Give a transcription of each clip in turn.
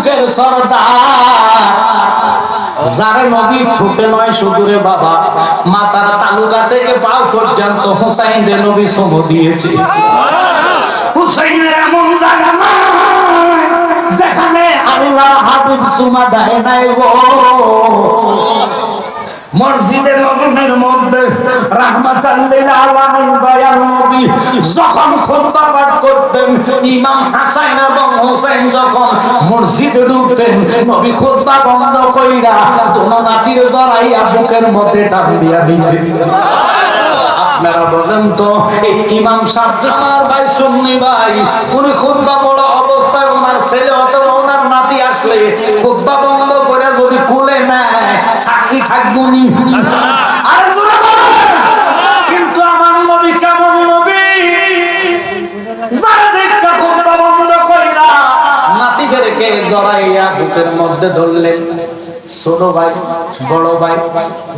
যুগের সরদার। যারে নবী ঠুকে নয় শুধুরে বাবা, মাতার তালুকা থেকে পাও পর্যন্ত হুসাইন যে নবী সম দিয়েছে। হুসাইনের এমন জায়গা নাই যেখানে আল্লাহ হাবিব সুমা নাই গো। মসজিদে নবীর মধ্যে রাহমাতাল লিল আলামিন নবী, যখন খুতবা পাঠ করতেন, ইমাম হাসান এবং হোসেন যখন মসজিদে ঢুকতেন, নবী খুতবা বন্ধ কইরা দোনো নাতির জড়াইয়া বুকের মধ্যে টান দিয়া দিতেন। আপনারা বলেন তো, এই ইমাম সাহেব আমার ভাই সুন্নি ভাই, উনি খুতবা বড় অবস্থায় ওনার ছেলে অথবা ওনার নাতি আসলে খুতবা বন্ধ করে যদি কুলে নেয়, সাক্ষী থাকব নি? বুকের মধ্যে ধরলেন ছোট ভাই, বড় ভাই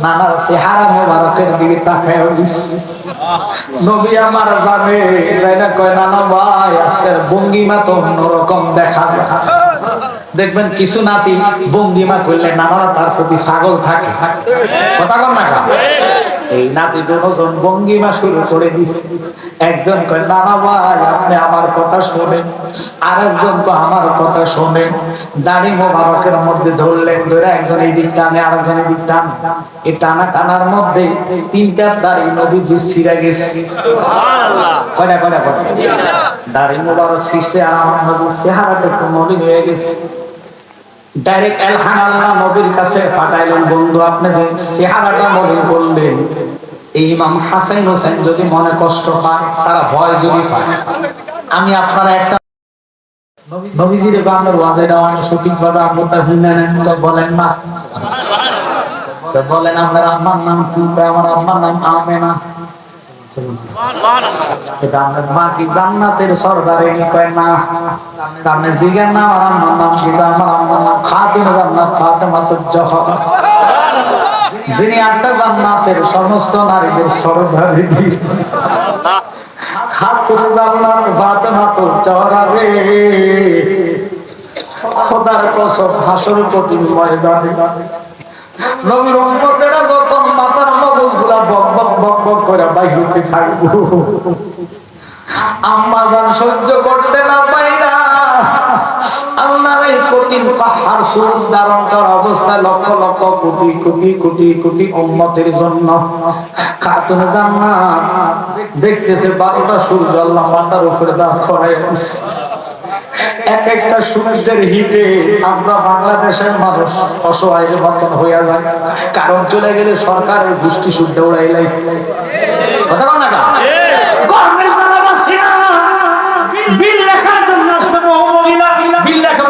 নানার চেহারা মোবারকের দিকে তাকায় নবী আমার জানে যাই না কয়, নানা ভাই, আজকের ভঙ্গিমা তো অন্যরকম দেখা দেখা দেখবেন কিছু নাতি ভঙ্গিমা করলে নানারা তার প্রতি পাগল থাকে। কথা কন না? এই নাতি দুজন ভঙ্গিমা শুরু করে দিছে। একজন কয় নানা ভাই আপনি আমার কথা শোনেন। আর একজন তো আমার কথা শোনেন। দাড়ি মোবারকের মধ্যে ধরলেন ধরে একজন এই দিক টানে আর একজন এই দিক টানে। এই টানা টানার মধ্যে তিনটা দাড়ি নবীজি ছিঁড়ে গেছে। কয়টা কয়টা কয়টা দাড়ি মোবারক শীর্ষে আর আমার নবীর চেহারাটা একটু মলিন হয়ে গেছে। ডাইরেক্ট এলহান আল্লাহ নবীর কাছে পাঠাইলেন বন্ধু আপনি যে চেহারাটা মলিন করলেন এই ইমাম হাসান হোসেন যদি মনে কষ্ট পায়, তারা ভয় যদি পায়। আমি আপনারা একটা নবীজির বাংলার ওয়াজে দেওয়া শুটিং করবে, আপনার হিন্দা তো বলেন না। বলেন, আপনার আম্মার নাম কি? আমার আম্মার নাম আমেনা। এটা আমার মা কি জান্নাতের সর্দারে কয় না? তামনে জিগার নাম আর আম্মার নাম কি? আমার আম্মার নাম খাতুন জান্নাত ফাতেমাতুজ জহরা যিনি আটটা জান্নাতের সমস্ত নারীদের সর্দারে খাতুন জান্নাত ফাতেমাতুজ জহরা রে। খোদার কসম, হাসর কঠিন ময়দানে। নবীর উম্মতেরা যখন মাথার মগজগুলা বক বক বক বক করে বাইরে থাকব। আম্মা জান সহ্য করতে না পাইরা আল্লাহর এই কঠিন পাহাড় সুর ধারণ করার অবস্থায় লক্ষ লক্ষ কোটি কোটি কোটি কোটি উম্মতের জন্য খাতুন জান্নাত দেখতেছে বারোটা সূর্য আল্লাহ মাথার উপরে দাঁড় করে এক একটা সূর্যের হিটে আমরা বাংলাদেশের মানুষ অসহায় মতন হইয়া যায়। কারণ চলে গেলে সরকারের গোষ্ঠী শুদ্ধ উড়াইলাই কথা না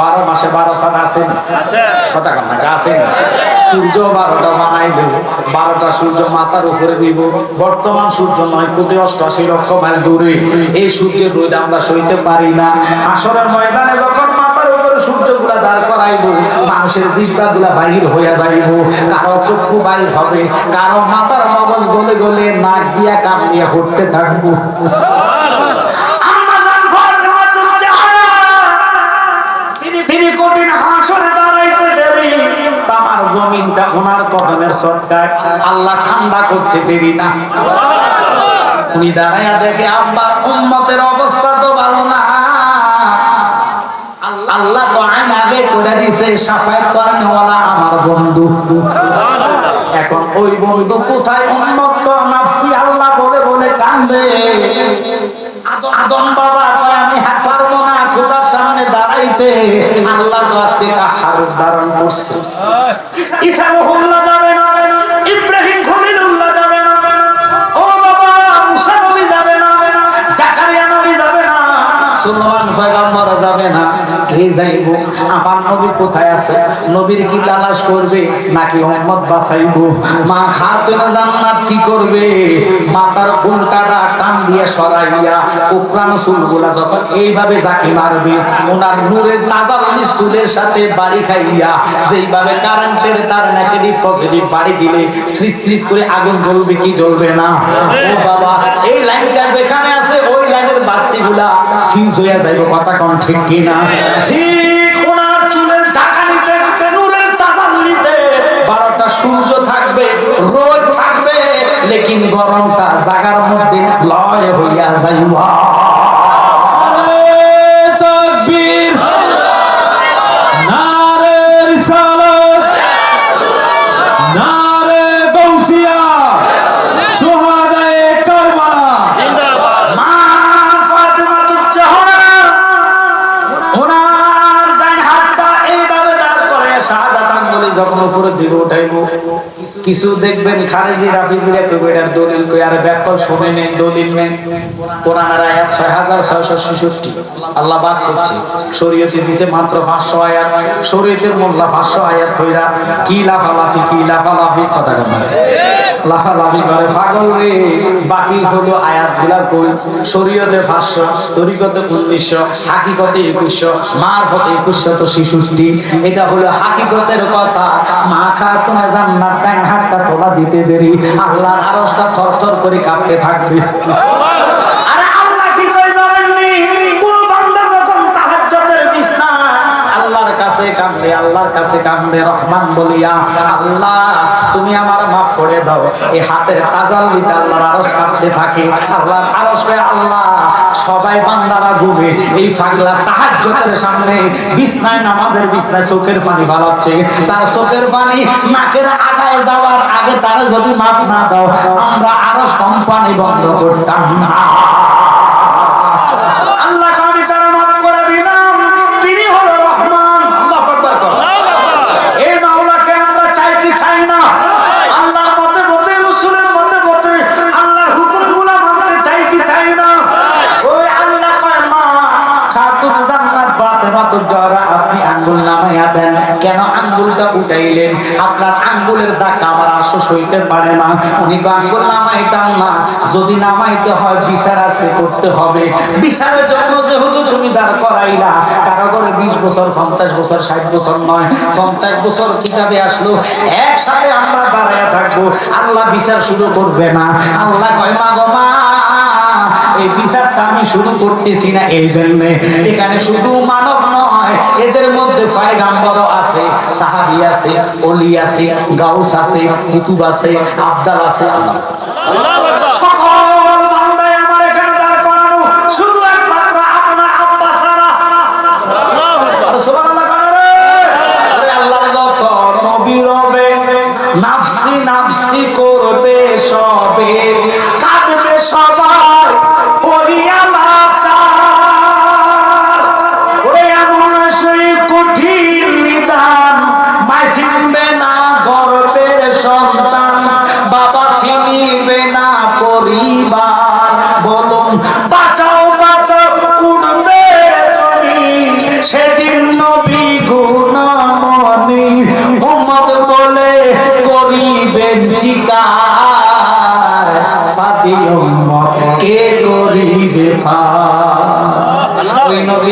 বারো মাসে বারো চাঁদ আছে কথা কন না সূর্য বারোটা বানাইল বারোটা সূর্য মাথার উপরে দিব। বর্তমান সূর্য নয় কোটি অষ্টআশি লক্ষ মাইল দূরে। এই সূর্যের রোদ আমরা সইতে পারি না। আসরের ময়দানে যখন মাথার উপরে সূর্যগুলা দাঁড় করাইব মানুষের জিব্বা গুলা বাহির হইয়া যাইব। কারও চক্ষু বাহির হবে কারও মাথার মগজ গলে গলে নাক দিয়া কান দিয়া ফুটতে থাকব আম্মা জান ফাতেমাতুল জাহরা তিনি আমার বন্ধু। এখন ওই বন্ধু কোথায়? উন্মত্ত নাফসি, আল্লাহ বলে বলে কান্দে। আদম বাবা, আমি হাত পারব না, খোদার সামনে দাঁড়াইতে আল্লাহ তো আজকে কাহার ধারণ করছে। ঈসা রহুল্লাহ যাবে না, ইব্রাহিম খলিলুল্লাহ যাবে না, ও বাবা, মুসা নবী যাবে না, জাকারিয়া নবী যাবে না, সুলমান পয়গম্বর যাবে না। কে যাইব। আমার নবী কোথায় আছে? নবীর কি তালাশ করবে? নাকি উম্মত বাঁচাইব? মা খাতুনে জান্নাত কি করবে? মাথার ফুলকাটা টান দিয়ে সরাইয়া কোকড়ানো চুলগুলা যখন এইভাবে জাকি মারবে ওনার নূরের তাজালি চুলের সাথে বাড়ি খাইয়া যেইভাবে কারেন্টের তার নেগেটিভ পজিটিভ বাড়ি দিলে সৃষ্টি করে আগুন জ্বলবে, কি জ্বলবে না? ও বাবা, এই লাইনটা যেখানে বাতিগুলা ফিউজ হয়ে যাইবে, কথা কোন ঠিক কিনা? ঠিক ওনার চুলের নিতে নূরের তাজাল্লিতে বারোটা সূর্য থাকবে, রোদ থাকবে, লেকিন গরমটা জাগার মধ্যে লয় হইয়া যাইবা। যখন উঠাইবো। কিছু দেখবেন খারেজি রাফিজিরা কেউ এটার দলিল কই? আর ব্যাকল শুনে নেন, দলিল নেন। কোরআনের আয়াত আল্লাহ বাদ করছে। শরীয়তে দিছে মাত্র পাঁচশো আয়াত, শরীয়তের মোল্লা পাঁচশো আয়াত হইরা কি লাফালাফি কি লাফালাফি কথা লাফালাফি করে, পাগল রে, বাকি হলো কই শরীয়তে পাঁচশো, তরিকতে উনিশশো, হাকিকতে একুশশো, মারফতে একুশশো তো শিশুষ্টি এটা হলো হাকিকতের কথা। মা খাতুনে জান্নাত তোলা দিতে দেরি। আল্লাহর আরশটা থরথর করে কাঁপতে থাকবে। কাছে কান্দে, আল্লাহর কাছে কান্দে, রহমান বলিয়া, আল্লাহ, তুমি আমার মাফ করে দাও। এই হাতের তাজাল্লিতে আল্লাহর আরশ কাঁপতে থাকে। আল্লাহর আরশ কয় আল্লাহ, সবাই বান্দারা ঘুমে। এই পাগলা তাহাজ্জুদের সামনে বিছনায়, নামাজের বিছনায় চোখের পানি ফালাচ্ছে। তার চোখের পানি নাকের আগায় যাওয়ার আগে তারা যদি মাফ না দাও, আমরা আরশ কোম্পানি বন্ধ করতাম না। আঙ্গুলটা উঠাইলেন। আপনার আঙ্গুলের দাগ আমার আশস হইতে পারে না। উনি তো আঙ্গুল নামাইতাম না। যদি নামাইতে হয় বিচার আছে, করতে হবে। বিচারের জন্য যেহেতু তুমি দাঁড় করাইলা, কারও করে বিশ বছর, পঞ্চাশ বছর, ষাট বছর নয়, পঞ্চাশ বছর কিতাবে আসলো, একসাথে আমরা দাঁড়ায় থাকব। আল্লাহ বিচার শুরু করবে না। আল্লাহ কয়, মা গো, মা, এই বিচারটা আমি শুরু করতেছি না এই জন্য। এখানে শুধু মানব নয় এদের মধ্যে পায়গাম্বরও আছে সাহাবি আছে অলি আছে গাউস আছে কুতুব আছে আবদাল আছে। সকল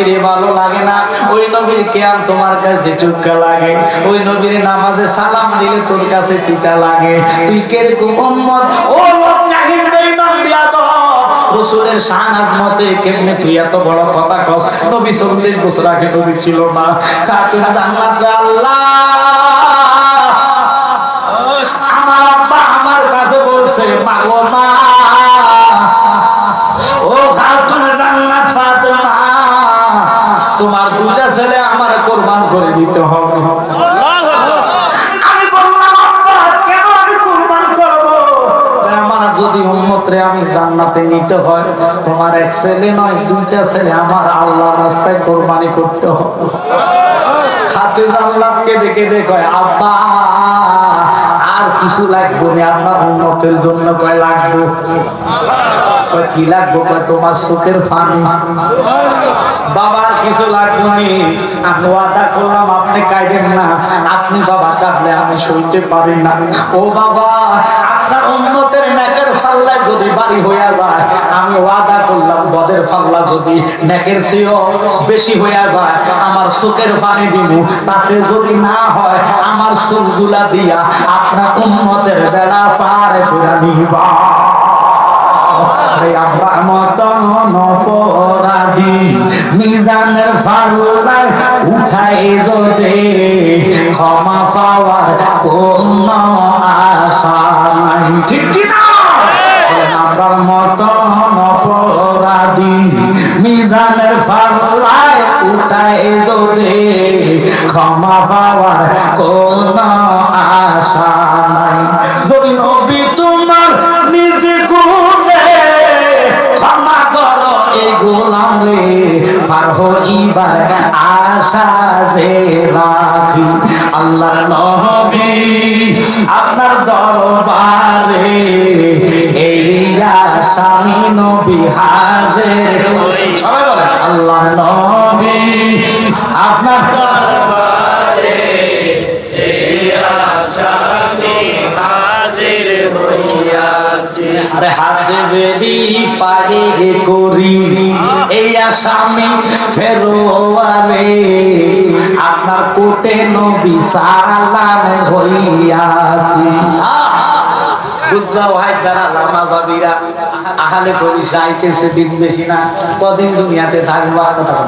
নবীর ভালো লাগে না, ওই নবীর কেয়াম তোমার কাছে চুক্কা লাগে। ওই নবীর নামাজে সালাম দিলে তোর কাছে পিতা লাগে। তুই কীরকম উম্মত? ও লজ্জাহীন বেঈমান ছিল না। আমার আব্বা আমার কাছে বলছে, মাগো মা দিতে হবে আমি বললাম কেন আমি কুরবান করব? আমার যদি উম্মতরে আমি জান্নাতে নিতে হয় তোমার এক ছেলে নয় দুইটা ছেলে আমার আল্লাহ রাস্তায় কোরবানি করতে হবে। খাতে জান্নাতকে দেখে দেখে আব্বা আর কিছু লাগবে না আপনার উন্নতের জন্য কয় লাগবে। কি লাগবো তোমার সুখের ফানি? বাবার কিছু লাগবে আমি ওয়াদা করলাম, আপনি কাইদেন না। আপনি বাবা কাঁদলে আমি সইতে পারি না। ও বাবা, আপনার উন্নতের নেকের ফাল্লায় যদি বাড়ি হইয়া যায়, আমি ওয়াদা করলাম, বদের ফাল্লা যদি নেকের চেয়েও বেশি হইয়া যায়, আমার চোখের পানি দিব তাতে যদি না হয়, আমার চোখগুলা দিয়া আপনার উন্নতের বেড়া পার করে নিবা। আমার মতন অপরাধী। মিজানের ফাল্লায় উঠাই যদি ক্ষমা পাওয়ার কোন আশা নাই। ঠিক কি আমার মতন অপরাধী। মিজানের ফাল্লায় উঠাই যদি ক্ষমা পাওয়ার কোন আশা নাই। যদি গোলাম পার হইবার আশা যে রাখি। আল্লাহ নবী আপনার দরবারে, এই আশামি নবী হাজির। সবাই বলে আল্লাহ নবী আপনার দরবারে। আরে হাতে বেদি পায়ে করি। এই আসামি ফেরোয়ারে, আপনার কোটে নবী সালাম হইয়াছি। বুঝবা ভাই তারা লামা যাবিরা আহালে করি সাইতেছে দিন বেশি না, কদিন দুনিয়াতে থাকবা কথা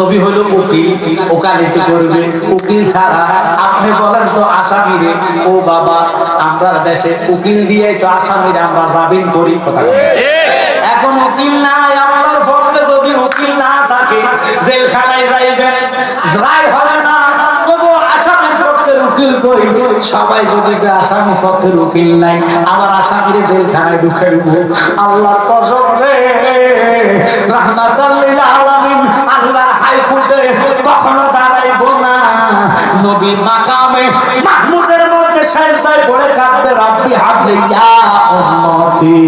নবী হলো উকিল ওকালিতি করবে উকিল ছাড়া আপনি বলেন তো আসামিরে, ও বাবা, আমরা দেশে উকিল দিয়ে তো আসামির আমরা জামিন করি, কথা। এখন উকিল নাই আপনার পক্ষে যদি উকিল না থাকে, জেলখানায় যাইবেন রায় হবে না উকিল কই? সবাই যদি আসামি পক্ষের উকিল নাই, আমার আসামিরে জেলখানায় ঢুকাই আল্লাহ কসম রে। রাহমাতাল লিল আলামিন, আল্লাহর হাইকোর্টে কখনো দাঁড়াইবো না। নবীর মাকামে মাহমুদের মধ্যে সাই সাই পড়ে কাঁদবে, রাব্বি হাবলি ইয়া উম্মতি।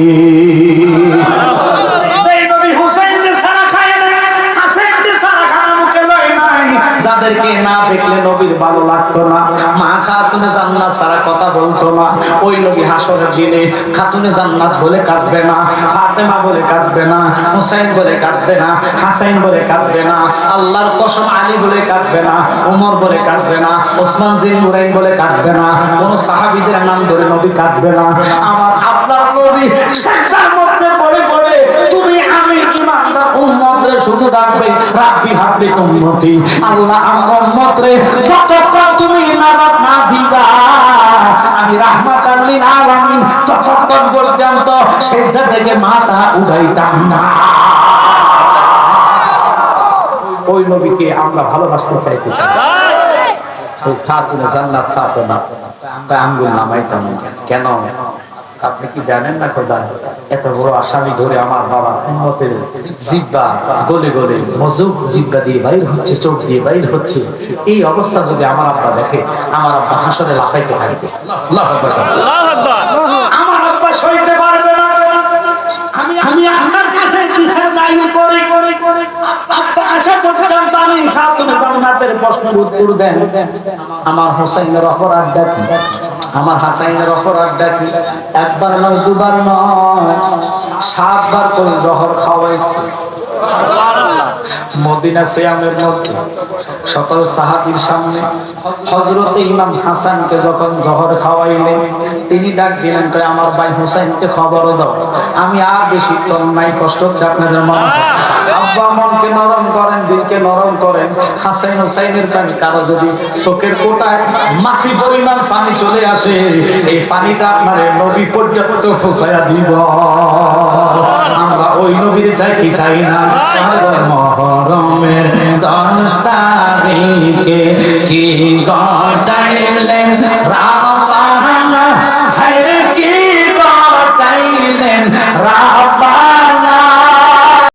যাদেরকে না দেখলে নবীর ভালো লাগতো না। মা খাতুনে জান্নাত সারা কথা বলতো না। ওই নবী হাসরের দিনে খাতুনে জান্নাত বলে কাঁদবে না, ফাতেমা বলে কাঁদবে না, হুসাইন বলে কাঁদবে না, হাসাইন বলে কাঁদবে না, আল্লাহর কসম আলী বলে কাঁদবে না, ওমর বলে কাঁদবে না, ওসমান জিন নুরাইন বলে কাঁদবে না, কোন সাহাবীদের নাম ধরে নবী কাঁদবে না। আমার আপনার নবী সেটার মধ্যে পড়ে পড়ে তুমি উম্মতরে শুধু ডাকবে রাব্বি হাব্বি উম্মতি আল্লাহ আমার উম্মতরে যতক্ষণ তুমি নাজাত না দিবা আমি রাহমাতাল লিল আলামিন ততক্ষণ পর্যন্ত সেজদা থেকে মাথা উঠাইতাম না। ওই নবীকে আমরা ভালোবাসতে চাইতে চাই। ওই খাতুনে জান্নাত ফাতেমা। আমরা আঙ্গুল নামাইতাম। কেন? আপনি কি জানেন না খোদা এত বড় আসামি ধরে আমার বাবা উন্মতের জিব্বা গলে গলে মজুক জিব্বা দিয়ে বাইর হচ্ছে চোখ দিয়ে বাইর হচ্ছে। এই অবস্থা যদি আমার আব্বা দেখে আমার আব্বা হাসরে লাফাইতে থাকবে। আমার আব্বা সইতে পারবে না। আমি আমি আপনার কাছে বিচার দায়ী করি। করি করি আসা পর্যন্ত আমি খাতুনে জান্নাতের প্রশ্নের উত্তর দেন। আমার হোসেনের অপরাধটা কি আমার হাসাইনের অপরাধটা কি? একবার নয় দুবার নয় সাতবার করে জহর খাওয়াইছে। মদিনা সিয়ামের মধ্যে সকল সাহাবীর সামনে হযরত ইমাম হাসানকে যখন জহর খাওয়াইলেন, তিনি ডাক দিলেন করে আমার ভাই হুসাইনকে খবর দাও। আমি আর বেশি তোর নাই, কষ্ট হচ্ছে আপনাদের মন আব্বা মনকে নরম করেন, দিলকে নরম করেন। হাসাইন হুসাইনের প্রেমে কারও যদি চোখের কোটায় মাসি পরিমাণ পানি চলে আসে, এই পানিটা আপনার নবী পর্যন্ত ফুসাইয়া দিব। আমরা ওই নবীর চাই কি চাই না। মহরমের দশ তারিখে কি গটাইলেন হায়রে কি গটাইলেন রাম